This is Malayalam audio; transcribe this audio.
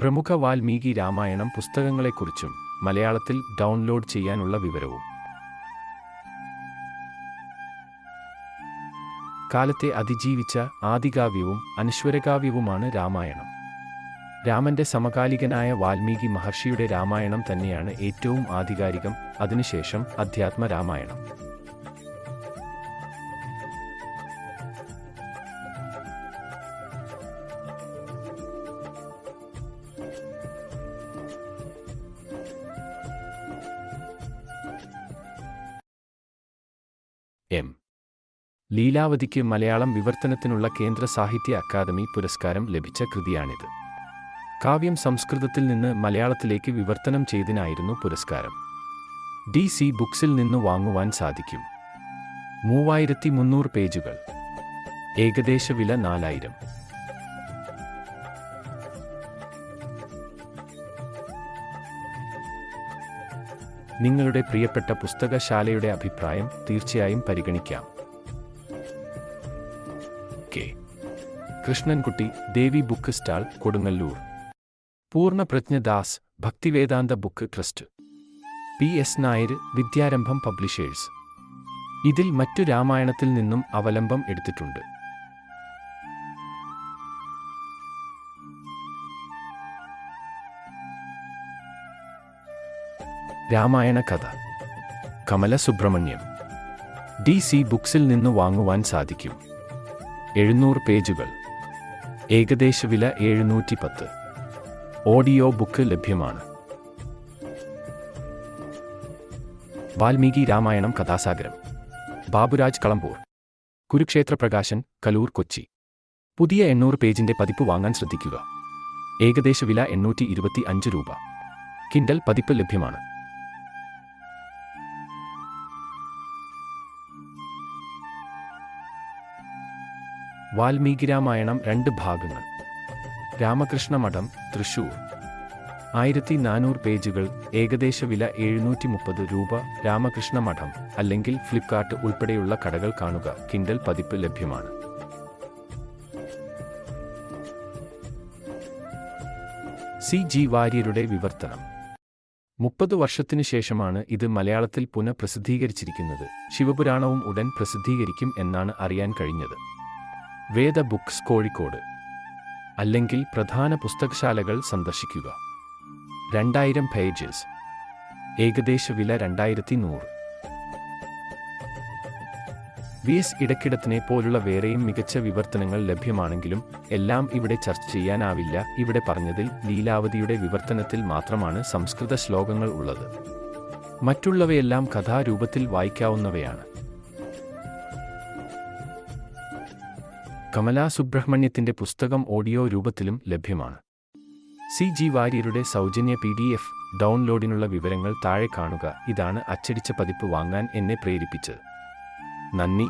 പ്രമുഖ വാൽമീകി രാമായണം പുസ്തകങ്ങളെക്കുറിച്ചും മലയാളത്തിൽ ഡൗൺലോഡ് ചെയ്യാനുള്ള വിവരവും. കാലത്തെ അതിജീവിച്ച ആദികാവ്യവും അനശ്വരകാവ്യവുമാണ് രാമായണം. രാമന്റെ സമകാലികനായ വാൽമീകി മഹർഷിയുടെ രാമായണം തന്നെയാണ് ഏറ്റവും ആധികാരികം അതിനുശേഷം അധ്യാത്മ രാമായണം. എം. ലീലാവതിക്ക് മലയാളം വിവർത്തനത്തിനുള്ള കേന്ദ്ര സാഹിത്യ അക്കാദമി പുരസ്കാരം ലഭിച്ച കൃതിയാണിത്. കാവ്യം സംസ്കൃതത്തിൽ നിന്ന് മലയാളത്തിലേക്ക് വിവർത്തനം ചെയ്തതിനായിരുന്നു പുരസ്കാരം. ഡി സി ബുക്സിൽ നിന്ന് വാങ്ങുവാൻ സാധിക്കും. മൂവായിരത്തി മുന്നൂറ് പേജുകൾ. ഏകദേശ വില നാലായിരം. നിങ്ങളുടെ പ്രിയപ്പെട്ട പുസ്തകശാലയുടെ അഭിപ്രായം തീർച്ചയായും പരിഗണിക്കാം. K. Krishnankutty Devi book stall Kodungallur. Poornaprajnadas Bhaktivedanta book trust. P. S. Nair Vidyarambham publishers. ഇതിൽ മറ്റു രാമായണത്തിൽ നിന്നും അവലംബം എടുത്തിട്ടുണ്ട്. രാമായണ കഥ. കമല സുബ്രഹ്മണ്യം ഡി സി ബുക്സിൽ നിന്ന് വാങ്ങുവാൻ സാധിക്കും. എഴുന്നൂറ് പേജുകൾ. ഏകദേശ വില എഴുന്നൂറ്റി പത്ത് ഓഡിയോ ബുക്ക് ലഭ്യമാണ്. വാൽമീകി രാമായണം കഥാസാഗരം. ബാബുരാജ് കളമ്പൂർ കുരുക്ഷേത്ര പ്രകാശൻ കലൂർ കൊച്ചി. പുതിയ എണ്ണൂറ് പേജിന്റെ പതിപ്പ് വാങ്ങാൻ ശ്രദ്ധിക്കുക. ഏകദേശ വില എണ്ണൂറ്റി ഇരുപത്തി അഞ്ച് രൂപ. കിൻഡൽ പതിപ്പ് ലഭ്യമാണ്. വാൽമീകി രാമായണം രണ്ട് ഭാഗങ്ങൾ. രാമകൃഷ്ണ മഠം തൃശൂർ. ആയിരത്തി നാനൂറ് പേജുകൾ ഏകദേശ വില എഴുന്നൂറ്റി മുപ്പത് രൂപ രാമകൃഷ്ണ മഠം അല്ലെങ്കിൽ ഫ്ലിപ്കാർട്ട് ഉൾപ്പെടെയുള്ള കടകൾ കാണുക. കിൻഡൽ പതിപ്പ് ലഭ്യമാണ്. സി ജി വാര്യരുടെ വിവർത്തനം. മുപ്പത് വർഷത്തിനു ശേഷമാണ് ഇത് മലയാളത്തിൽ പുനഃപ്രസിദ്ധീകരിച്ചിരിക്കുന്നത്. ശിവപുരാണവും ഉടൻ പ്രസിദ്ധീകരിക്കും എന്നാണ് അറിയാൻ കഴിഞ്ഞത്. വേദ ബുക്സ് കോഴിക്കോട്. അല്ലെങ്കിൽ പ്രധാന പുസ്തകശാലകൾ സന്ദർശിക്കുക. രണ്ടായിരം പേജസ്. ഏകദേശ വില രണ്ടായിരത്തി നൂറ് വി എസ് ഇടക്കിടത്തിനെ പോലുള്ള വേറെയും മികച്ച വിവർത്തനങ്ങൾ ലഭ്യമാണെങ്കിലും എല്ലാം ഇവിടെ ചർച്ച ചെയ്യാനാവില്ല. ഇവിടെ പറഞ്ഞതിൽ ലീലാവതിയുടെ വിവർത്തനത്തിൽ മാത്രമാണ് സംസ്കൃത ശ്ലോകങ്ങൾ ഉള്ളത്. മറ്റുള്ളവയെല്ലാം കഥാരൂപത്തിൽ വായിക്കാവുന്നവയാണ്. കമലാ സുബ്രഹ്മണ്യത്തിന്റെ പുസ്തകം ഓഡിയോ രൂപത്തിലും ലഭ്യമാണ്. സി ജി വാര്യരുടെ സൗജന്യ പി ഡി എഫ് ഡൗൺലോഡിനുള്ള വിവരങ്ങൾ താഴെ കാണുക. ഇതാണ് അച്ചടിച്ച പതിപ്പ് വാങ്ങാൻ എന്നെ പ്രേരിപ്പിച്ചത്. നന്ദി.